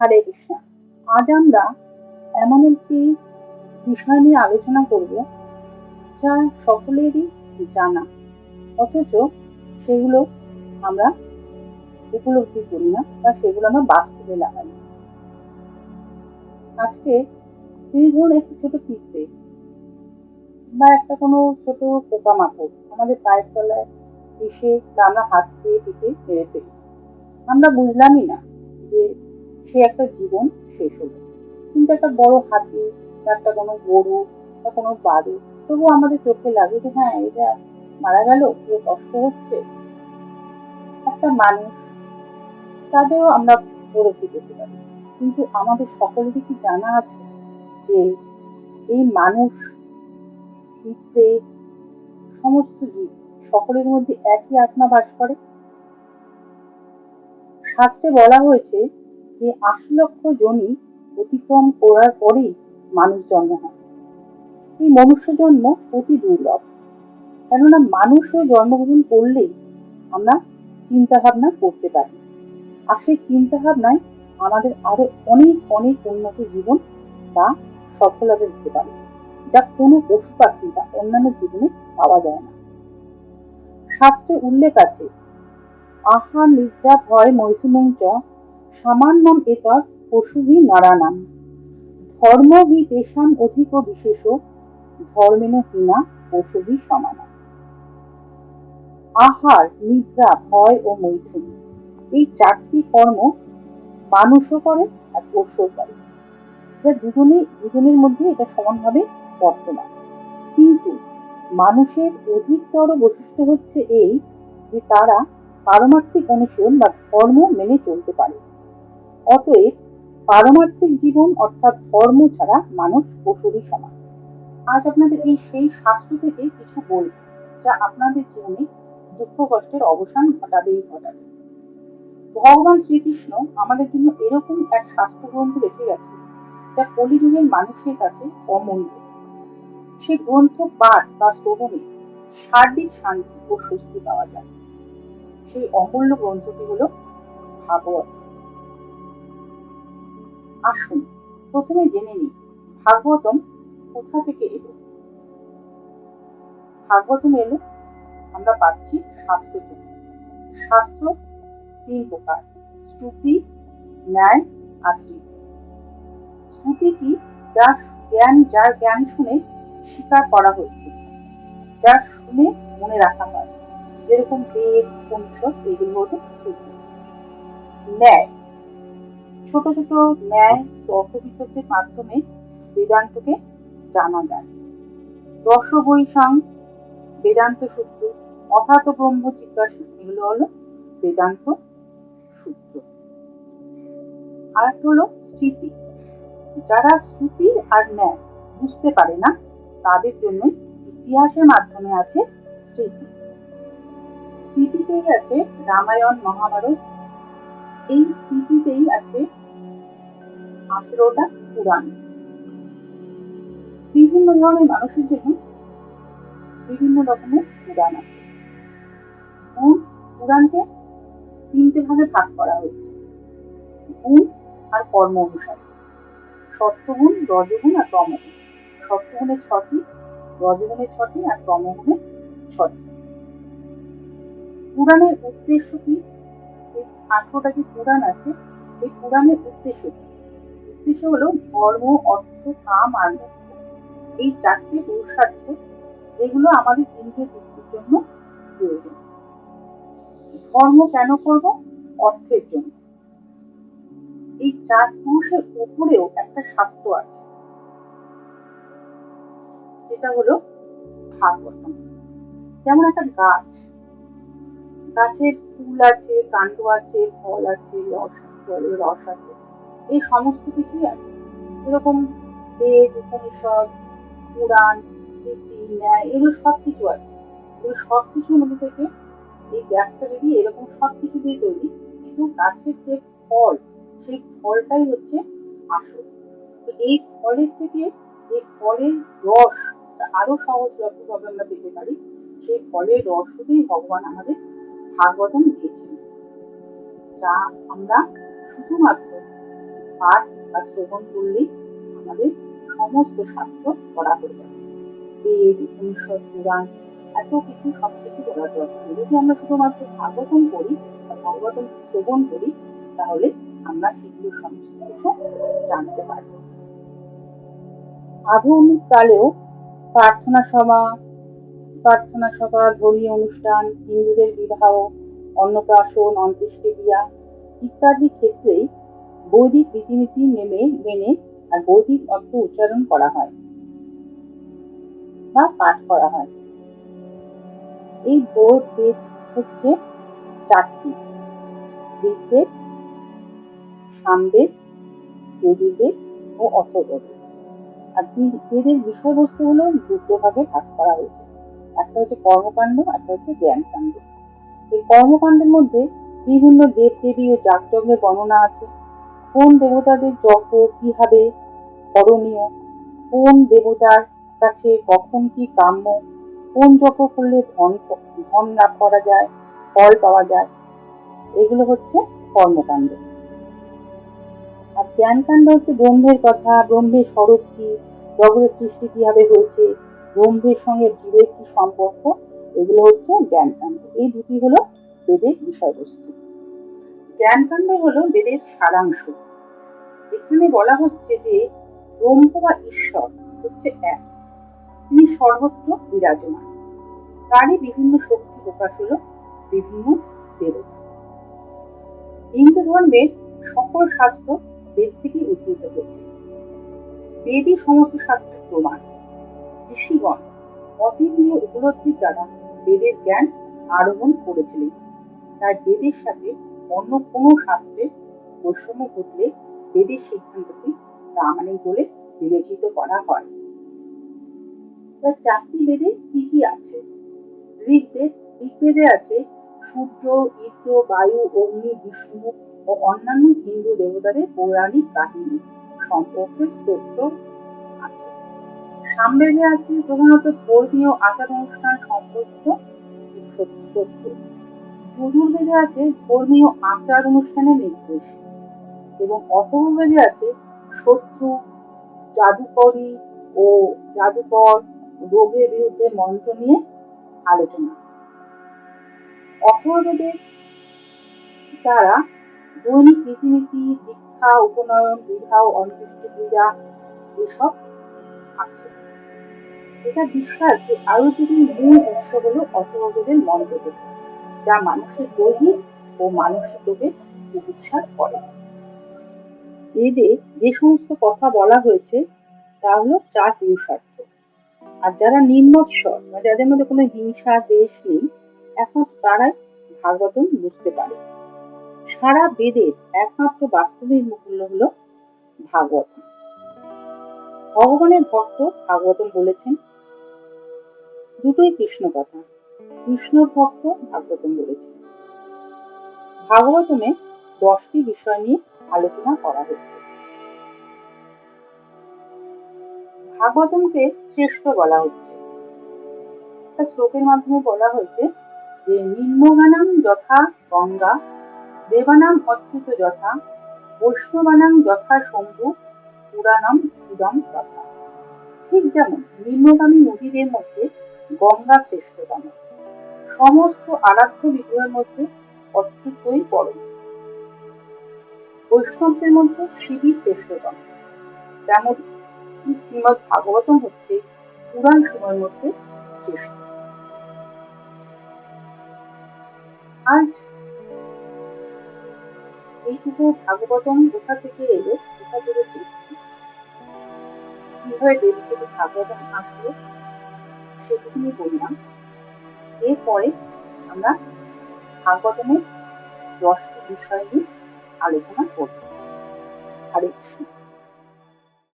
হরে কৃষ্ণ আজ আমরা এমন একটি বিষয় নিয়ে আলোচনা করব যা সকলেরই জানা অথচ সেগুলো আমরা উপলব্ধি করি না বা সেগুলো আমরা বাস্তবে লাগাই না। আজকে যদি ধরুন একটি ছোট পিঁপড়ে বা একটা কোনো ছোট পোকামাকড় আমাদের পায়ের তলায় এসে বা আমরা হাত দিয়ে টিপে মেরে ফেলি আমরা বুঝলামই না যে সে একটা জীবন শেষ হলো। কিন্তু একটা বড় হাতি একটা কোনো গরু বা কোনো বারু, তবুও আমাদের চোখে লাগে যে হ্যাঁ এটা মারা গেল পুরো কষ্ট হচ্ছে। একটা মানুষ, তাদেরও আমরা উপলব্ধি করতে পারি। কিন্তু আমাদের সকলেরই কি জানা আছে যে, এই মানুষ পিঁপড়ে সমস্ত জীব, সকলের মধ্যে একই আত্মা বাস করে? শাস্ত্রে বলা হয়েছে যে আশি লক্ষ জনই অতিক্রম করার পরেই মানুষ জন্ম হয়। এই মনুষ্য জন্ম অতি দুর্লভ। কেননা মানুষ হয়ে জন্মগ্রহণ করলেই আমরা চিন্তা ভাবনা করতে পারি। আর সেই চিন্তা ভাবনায় আমাদের আরও অনেক অনেক উন্নত জীবন বা সফলতা দিতে পারে, যা কোনো পশু পাখি বা অন্যান্য জীবনে পাওয়া যায় না। শাস্ত্রে উল্লেখ আছে আহার নিদ্রা ভয় মৈথুনং চ পশুভি ধর্ম হি তেষাম অধিক বিশেষ, ধর্মেন হীনা পশুভি আহার, নিদ্রা, ভয় ও মৈথুন, এই চারটি কর্ম মানুষও করে আর পশুও করে। এটা দুজনেই দুজনের মধ্যে এটা সমানভাবে বর্তমান। কিন্তু মানুষের অধিকতর বৈশিষ্ট্য হচ্ছে এই যে তারা পারমার্থিক অনুশীলন বা ধর্ম মেনে চলতে পারে। অতএব পারমার্থিক জীবন অর্থাৎ ধর্ম ছাড়া মানুষ পশুরই সমান। আজ আপনাদের এই সেই শাস্ত্র থেকে কিছু বলব, যা আপনাদের জীবনে দুঃখ কষ্টের অবসান ঘটাবেই ঘটাবে। ভগবান শ্রীকৃষ্ণ আমাদের জন্য এরকম এক শাস্ত্র গ্রন্থ রেখে গেছে যা কলিযুগের মানুষের কাছে অমূল্য। সে গ্রন্থ পাঠ বা শ্রবণে সার্বিক শান্তি ও স্বস্তি পাওয়া যায়। সেই অমূল্য গ্রন্থটি হল ভাগবত। আসুন, প্রথমে জেনে নিই, ভাগবতম কোথা থেকে এলো? ভাগবতম এলো, আমরা পাচ্ছি শাস্ত্র থেকে। শাস্ত্র তিন প্রকার শ্রুতি ন্যায় আর স্মৃতি। শ্রুতি কি? যার জ্ঞান যার জ্ঞান শুনে স্বীকার করা হয়েছে, যা শুনে মনে রাখা হয়। যেরকম বেদ, উপনিষদ, এগুলো হলো শ্রুতি ন্যায় ছোট ছোট ন্যায় তর্ক বিতর্কের মাধ্যমে বেদান্তকে জানা যায়। বৈশাং বেদান্ত সূত্র অথাত ব্রহ্ম জিজ্ঞাসা, এগুলো হলো বেদান্ত সূত্র। আর হলো স্মৃতি। যারা শ্রুতি আর ন্যায় বুঝতে পারে না, তাদের জন্য ইতিহাসের মাধ্যমে আছে স্মৃতি। স্মৃতিতেই আছে রামায়ণ, মহাভারত। এই স্মৃতিতেই আছে আঠেরোটা পুরাণ বিভিন্ন ধরনের মানুষের জন্য বিভিন্ন রকমের পুরাণ আছে। গুণ পুরাণকে তিনটে ভাগে ভাগ করা হয়েছে। গুণ আর কর্ম অনুসারে। সত্যগুণ, রজগুণ আর তমগুণ। সত্যগুণে ছটি, রজগুণে ছটি আর তমগুণে ছটি। পুরাণের উদ্দেশ্য কি? আঠেরোটা যে পুরাণ আছে, এই পুরাণের উদ্দেশ্য কি? উদ্দেশ্য হলো ধর্ম, অর্থ, কাম আর মোক্ষ এই চারটে পুরুষার্থ যেগুলো আমাদের ইন্দ্রিয় তৃপ্তির জন্য প্রয়োজন। ধর্ম কেন করব? অর্থের জন্য। এই চার পুরুষের উপরেও একটা স্বাস্থ্য আছে। যেটা হলো ভাগবতম। যেমন একটা গাছ। গাছের ফুল আছে, কাণ্ড আছে, ফল আছে, রস রস আছে। এই সমস্ত কিছুই আছে। এরকম বেদ, উপনিষদ, পুরাণ, স্মৃতি, ন্যায়, এগুলো সব কিছু আছে। এগুলো সব কিছুর মধ্যে থেকে এই গ্যাসটা যদি এরকম সব কিছু দিয়ে তৈরি। কিন্তু গাছের যে ফল, সেই ফলটাই হচ্ছে আসল। তো এই ফলের থেকে যে ফলের রস আরও সহজলভ্যভাবে আমরা পেতে পারি, সেই ফলের রসকেই ভগবান আমাদের ভাগবতম দিয়েছেন। যা আমরা শুধুমাত্র পাঠ বা শ্রবণ করলেই আমাদের সমস্ত শাস্ত্র পড়া হয়ে যাবে। বেদ পুরাণ, এত কিছু সব কিছু করার দরকার যদি আমরা শুধুমাত্র পড়ি বা শ্রবণ করি, তাহলে আমরা সেগুলো সমস্ত কিছু জানতে পারব। আধুনিক কালেও প্রার্থনা সভা প্রার্থনা সভা, ধর্মীয় অনুষ্ঠান, হিন্দুদের বিবাহ, অন্নপ্রাশন, অন্ত্যেষ্টিক্রিয়া ইত্যাদি ক্ষেত্রেই বৈদিক রীতিনীতি নেমে মেনে আর বৈদিক অর্থ উচ্চারণ করা হয় বা পাঠ করা হয়। এই বোধ বেদ হচ্ছে চারটি। ঋগ্বেদ, সামবেদ যজুর্বেদ ও অথর্ববেদ। আর বেদের বিষয়বস্তু হলো দুটো ভাগে করা হয়েছে। একটা হচ্ছে কর্মকাণ্ড, একটা হচ্ছে জ্ঞানকাণ্ড। এই কর্মকাণ্ডের মধ্যে বিভিন্ন দেব দেবী ও যাগযজ্ঞের বর্ণনা আছে। কোন দেবতাদের যজ্ঞ কীভাবে করণীয়। কোন দেবতার কাছে কখন কি কাম্য? কোন যজ্ঞ করলে ধন ধন লাভ করা যায়, ফল পাওয়া যায়? এগুলো হচ্ছে কর্মকাণ্ড। আর জ্ঞানকাণ্ড হচ্ছে ব্রহ্মের কথা। ব্রহ্মের স্বরূপ কি? জগতের সৃষ্টি কীভাবে হয়েছে? ব্রহ্মের সঙ্গে জীবের কি সম্পর্ক? এগুলো হচ্ছে জ্ঞানকাণ্ড। এই দুটি হলো বেদের বিষয়বস্তু। জ্ঞানকাণ্ড হলো বেদের সারাংশ। এখানে বলা হচ্ছে যে ব্রহ্ম বা ঈশ্বর হচ্ছে এক। তিনি সর্বত্র বিরাজমান। তারই বিভিন্ন শক্তি প্রকাশ হলো বিভিন্ন দেবতা। হিন্দু ধর্মের সকল শাস্ত্র বেদ থেকেই উদ্ভূত হয়েছে। বেদই সমস্ত শাস্ত্রের প্রমাণ। ঋষিগণ অতীন্দ্রিয় উপলব্ধির দ্বারা বেদের জ্ঞান আরোহণ করেছিলেন। তাই বেদের সাথে অন্য কোনো শাস্ত্রের বৈষম্য ঘটলে বেদের সিদ্ধান্তটি প্রামাণিক বলে বিবেচিত করা হয়। এবার চারটি বেদে কি কি আছে? ঋগ্বেদ, ঋগ্বেদে আছে সূর্য, ইন্দ্র, বায়ু, অগ্নি, বিষ্ণু ও অন্যান্য হিন্দু দেবতাদের পৌরাণিক কাহিনী সম্পর্কে স্তোত্র আছে। সামবেদে আছে প্রধানত ধর্মীয় আচার অনুষ্ঠান সম্পর্কিত স্তোত্র। যজুর্বেদে আছে ধর্মীয় আচার অনুষ্ঠানের নির্দেশ এবং অথর্ববেদে আছে শত্রু, জাদুকরী ও জাদুকর রোগের বিরুদ্ধে মন্ত্র নিয়ে আলোচনা। অথর্ববেদের দ্বারা দৈনিক রীতিনীতি, দীক্ষা, উপনয়ন বিবাহ অন্ত্যেষ্টিক্রিয়া এসব আছে। এটা বিশ্বাস যে আয়ুর্বেদের মূল উৎস হল অথর্ববেদের মন্ত্রবেদ যা মানুষের দৈহিক ও মানসিক রোগের চিকিৎসা করে বেদে যে সমস্ত কথা বলা হয়েছে, তা হলো চার পুরুষার্থ। আর যারা নিম্নস্বর বা যাদের মধ্যে কোনো হিংসা, দেশ নেই এখন তারাই ভাগবতম বুঝতে পারে। সারা বেদের একমাত্র বাস্তবিক মূল্য হলো ভাগবতম ভগবানের ভক্ত ভাগবতম বলেছেন, দুটোই কৃষ্ণ কথা কৃষ্ণর ভক্ত ভাগবতম বলেছেন। ভাগবতমে দশটি বিষয় নিয়ে আলোচনা করা হয়েছে। ভাগবতমকে শ্রেষ্ঠ বলা হচ্ছে। একটা শ্লোকের মাধ্যমে বলা হয়েছে যে নিম্নগানাম যথা গঙ্গা, দেবানাম অচ্যুত যথা, বৈষ্ণবানাম যথা শম্ভু, পুরাণাম ইদম তথা। ঠিক যেমন নিম্নগামী নদীদের মধ্যে গঙ্গা শ্রেষ্ঠতম। সমস্ত আরাধ্য বিগ্রহের মধ্যে অচ্যুতই পরম বৈষ্ণবদের মধ্যে শিবই শ্রেষ্ঠতম। তেমন শ্রীমদ ভাগবতম হচ্ছে পুরাণ সময়ের মধ্যে শ্রেষ্ঠ। আজ এইটুকু ভাগবতম কোথা থেকে এলো, কোথা থেকে সৃষ্টি? কীভাবে দেবী থেকে ভাগবতম আসলো সেটুকুনি বললাম। এরপরে আমরা ভাগবতমের দশটি বিষয় নিয়ে আলোচনা করব। হরে কৃষ্ণ।